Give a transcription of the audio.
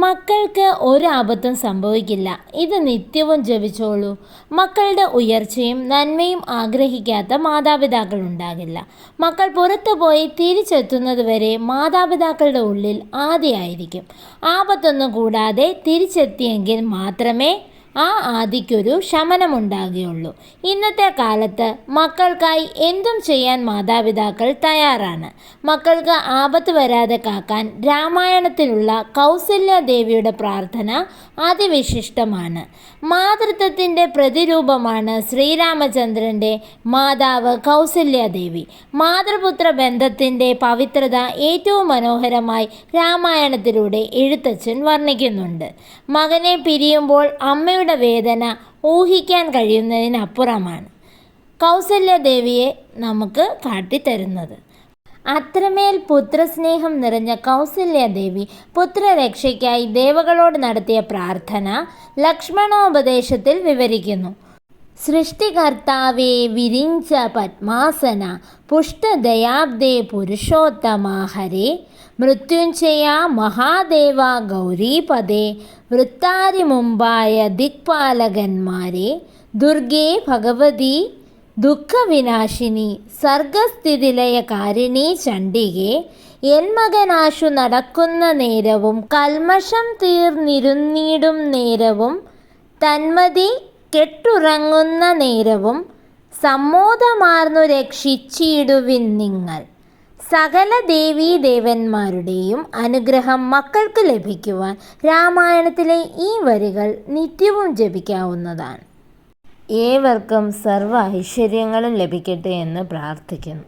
മക്കൾക്ക് ഒരാപത്തും സംഭവിക്കില്ല. ഇത് നിത്യവും ജപിച്ചോളൂ. മക്കളുടെ ഉയർച്ചയും നന്മയും ആഗ്രഹിക്കാത്ത മാതാപിതാക്കൾ ഉണ്ടാകില്ല. മക്കൾ പുറത്തു പുറത്തുപോയി തിരിച്ചെത്തുന്നതുവരെ മാതാപിതാക്കളുടെ ഉള്ളിൽ ആദ്യമായിരിക്കും. ആപത്തൊന്നും കൂടാതെ തിരിച്ചെത്തിയെങ്കിൽ മാത്രമേ ആ ആദിക്കൊരു ശമനമുണ്ടാകുകയുള്ളൂ. ഇന്നത്തെ കാലത്ത് മക്കൾക്കായി എന്തും ചെയ്യാൻ മാതാപിതാക്കൾ തയ്യാറാണ്. മക്കൾക്ക് ആപത്ത് വരാതെ കാക്കാൻ രാമായണത്തിലുള്ള കൗസല്യ ദേവിയുടെ പ്രാർത്ഥന അതിവിശിഷ്ടമാണ്. മാതൃത്വത്തിന്റെ പ്രതിരൂപമാണ് ശ്രീരാമചന്ദ്രന്റെ മാതാവ് കൗസല്യ ദേവി. മാതൃപുത്ര ബന്ധത്തിന്റെ പവിത്രത ഏറ്റവും മനോഹരമായി രാമായണത്തിലൂടെ എഴുത്തച്ഛൻ വർണിക്കുന്നുണ്ട്. മകനെ പിരിയുമ്പോൾ അമ്മയുടെ വേദന ഊഹിക്കാൻ കഴിയുന്നതിനപ്പുറമാണ് കൗസല്യദേവിയെ നമുക്ക് കാട്ടിത്തരുന്നത്. അത്രമേൽ പുത്രസ്നേഹം നിറഞ്ഞ കൗസല്യദേവി പുത്രരക്ഷയ്ക്കായി ദേവകളോട് നടത്തിയ പ്രാർത്ഥന ലക്ഷ്മണോപദേശത്തിൽ വിവരിക്കുന്നു. സൃഷ്ടികർത്താവേ വിരിഞ്ച പത്മാസന പുഷ്ടദയാബ്ദേ പുരുഷോത്തമ ഹരേ മൃത്യുഞ്ജയ മഹാദേവ ഗൗരീപദേ വൃത്താരി മുമ്പായ ദിക്പാലകന്മാരെ ദുർഗേ ഭഗവതി ദുഃഖവിനാശിനി സർഗസ്ഥിതിലയകാരിണി ചണ്ഡികെ എൻ മകനാശു നടക്കുന്ന നേരവും കൽമഷം തീർന്നിരുന്നിടും നേരവും തന്മതി കെട്ടുറങ്ങുന്ന നേരവും സമ്മോദമാർന്നു രക്ഷിച്ചിടുവിൻ നിങ്ങൾ. സകല ദേവീദേവന്മാരുടെയും അനുഗ്രഹം മക്കൾക്ക് ലഭിക്കുവാൻ രാമായണത്തിലെ ഈ വരികൾ നിത്യവും ജപിക്കാവുന്നതാണ്. ഏവർക്കും സർവ ഐശ്വര്യങ്ങളും ലഭിക്കട്ടെ എന്ന് പ്രാർത്ഥിക്കുന്നു.